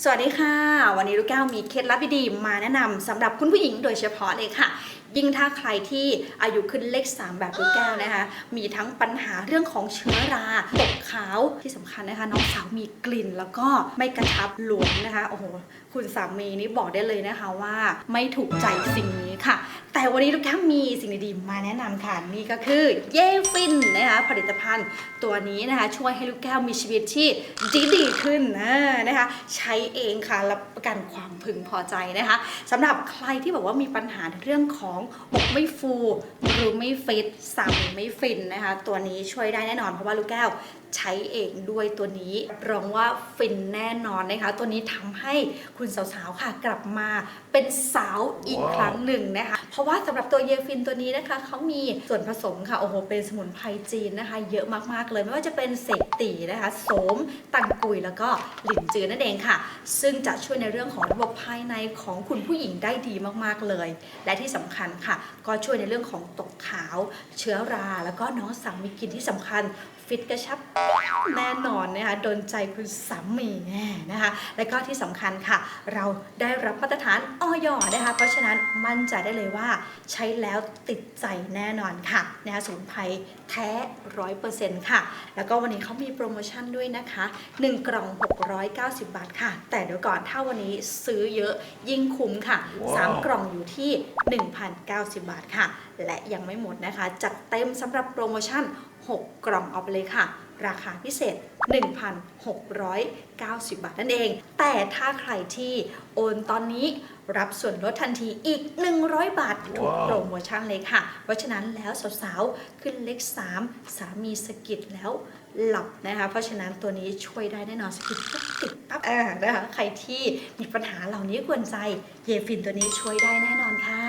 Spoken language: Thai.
สวัสดีค่ะ วันนี้ลูกแก้วมีเคล็ดลับดีๆมาแนะนำสำหรับคุณผู้หญิงโดยเฉพาะเลยค่ะ ยิ่งถ้าใครที่อายุขึ้นเลข 3 แบบลูกแก้วนะคะ มีทั้งปัญหาเรื่องของเชื้อราตกขาวที่สำคัญนะคะน้องสาวมีกลิ่นแล้วก็ไม่กระชับหลวมนะคะโอ้โหคุณสามีนี่บอกได้เลยนะคะว่าไม่ถูกใจสิ่งนี้ค่ะ แต่วันนี้ลูกแก้วมีสิ่งดีๆมาแนะนำค่ะนี่ก็คือเย่ฟินนะคะผลิตภัณฑ์ตัวนี้นะคะช่วยให้ลูกแก้วมีชีวิตที่ดีดีขึ้นนะคะใช้เองค่ะรับประกันความพึงพอใจนะคะสำหรับใครที่บอกว่ามีปัญหาเรื่องของอกไม่ฟู หรือไม่ฟิตสามีไม่ฟินนะคะ ตัวนี้ช่วยได้แน่นอน เพราะว่าลูกแก้วใช้เองด้วยตัวนี้รับรองว่าฟินแน่นอนนะคะ ตัวนี้ทำให้คุณสาวๆค่ะกลับมาเป็นสาวอีกครั้งหนึ่งนะคะ เพราะว่าสำหรับตัวเยฟินตัวนี้นะคะเขามีส่วนผสมค่ะโอ้โหเป็นสมุนไพรจีนนะคะ เยอะมากๆเลยไม่ว่าจะเป็นเสกตีนะคะโสมตังกุยแล้วก็หลินจือนั่นเองค่ะ ซึ่งจะช่วยในเรื่องของระบบภายในของคุณผู้หญิงได้ดีมากๆเลย และที่สำคัญค่ะ ก็ช่วยในเรื่องของตกขาว เชื้อรา แล้วก็น้องสาวมีกลิ่นที่สำคัญ ฟิตกระชับแน่นอนนะคะโดนใจคุณสามีแน่นะคะ และก็ที่สำคัญค่ะ เราได้รับมาตรฐานออยนะคะ เพราะฉะนั้นมั่นใจได้เลยว่าใช้แล้วติดใจแน่นอนค่ะนะคะสมุนไพรแท้ร้อยเปอร์เซ็นต์ค่ะ แล้วก็วันนี้เขามีโปรโมชั่นด้วยนะคะ 1 กล่อง 690 บาทค่ะ แต่เดี๋ยวก่อนถ้าวันนี้ซื้อเยอะยิ่งคุ้มค่ะ3กล่องอยู่ที่ 1,090 บาทค่ะ และยังไม่หมดนะคะ จัดเต็มสำหรับโปรโมชั่น 6 กล่องเอาไปเลยค่ะ ราคาพิเศษ 1,690 บาทนั่นเอง แต่ถ้าใครที่โอนตอนนี้รับส่วนลดทันทีอีก 100 บาททุกโปรโมชั่นเลยค่ะ เพราะฉะนั้นแล้วสาวๆ ขึ้นเลข 3 สามีสะกิดแล้วหลับนะคะ เพราะฉะนั้นตัวนี้ช่วยได้แน่นอนสะกิดปั๊บติดปั๊บอ่านะคะ ใครที่มีปัญหาเหล่านี้กวนใจ เยฟินตัวนี้ช่วยได้แน่นอนค่ะ